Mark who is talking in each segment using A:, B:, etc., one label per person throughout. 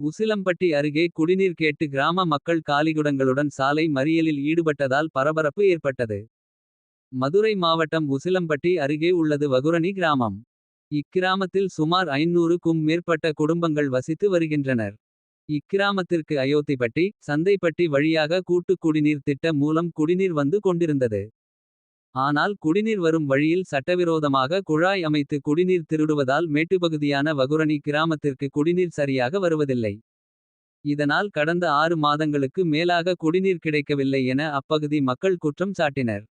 A: உசிலம்பட்டி அருகே குடிநீர் கேட்டு கிராம மக்கள் காலிகுடங்களுடன் சாலை மறியலில் ஈடுபட்டதால் பரபரப்பு ஏற்பட்டது. மதுரை மாவட்டம் உசிலம்பட்டி அருகே உள்ளது வகுரணி கிராமம். இக்கிராமத்தில் சுமார் 500க்கும் மேற்பட்ட குடும்பங்கள் வசித்து வருகின்றனர். இக்கிராமத்திற்கு அயோத்திப்பட்டி சந்தைப்பட்டி வழியாக கூட்டு குடிநீர் திட்ட மூலம் குடிநீர் வந்து கொண்டிருந்தது. ஆனால் குடிநீர் வரும் வழியில் சட்டவிரோதமாக குழாய் அமைத்து குடிநீர் திருடுவதால் மேட்டுப்பகுதியான வகுரணி கிராமத்திற்கு குடிநீர் சரியாக வருவதில்லை. இதனால் கடந்த ஆறு மாதங்களுக்கு மேலாக குடிநீர் கிடைக்கவில்லை என அப்பகுதி மக்கள் குற்றம் சாட்டினர்.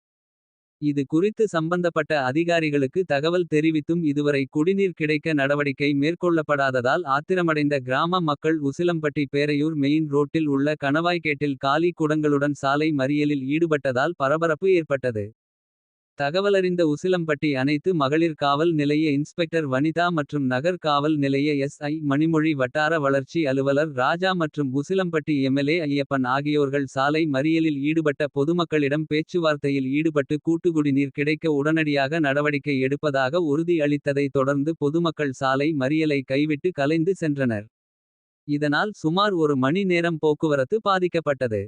A: இது குறித்து சம்பந்தப்பட்ட அதிகாரிகளுக்கு தகவல் தெரிவித்தும் இதுவரை குடிநீர் கிடைக்க நடவடிக்கை மேற்கொள்ளப்படாததால் ஆத்திரமடைந்த கிராம மக்கள் உசிலம்பட்டி பேரையூர் மெயின் ரோட்டில் உள்ள கணவாய்கேட்டில் காலி குடங்களுடன் சாலை மறியலில் ஈடுபட்டதால் பரபரப்பு ஏற்பட்டது. தகவலறிந்த உசிலம்பட்டி அனைத்து மகளிர் காவல் நிலைய இன்ஸ்பெக்டர் வனிதா மற்றும் நகர் காவல் நிலைய எஸ். ஐ. மணிமொழி வட்டார வளர்ச்சி அலுவலர் ராஜா மற்றும் உசிலம்பட்டி எம்எல்ஏ ஐயப்பன் ஆகியோர்கள் சாலை மறியலில் ஈடுபட்ட பொதுமக்களிடம் பேச்சுவார்த்தையில் ஈடுபட்டு கூட்டுக்குடிநீர் கிடைக்க உடனடியாக நடவடிக்கை எடுப்பதாக உறுதி அளித்ததை தொடர்ந்து பொதுமக்கள் சாலை மறியலை கைவிட்டு கலைந்து சென்றனர். இதனால் சுமார் ஒரு மணி நேரம் போக்குவரத்து பாதிக்கப்பட்டது.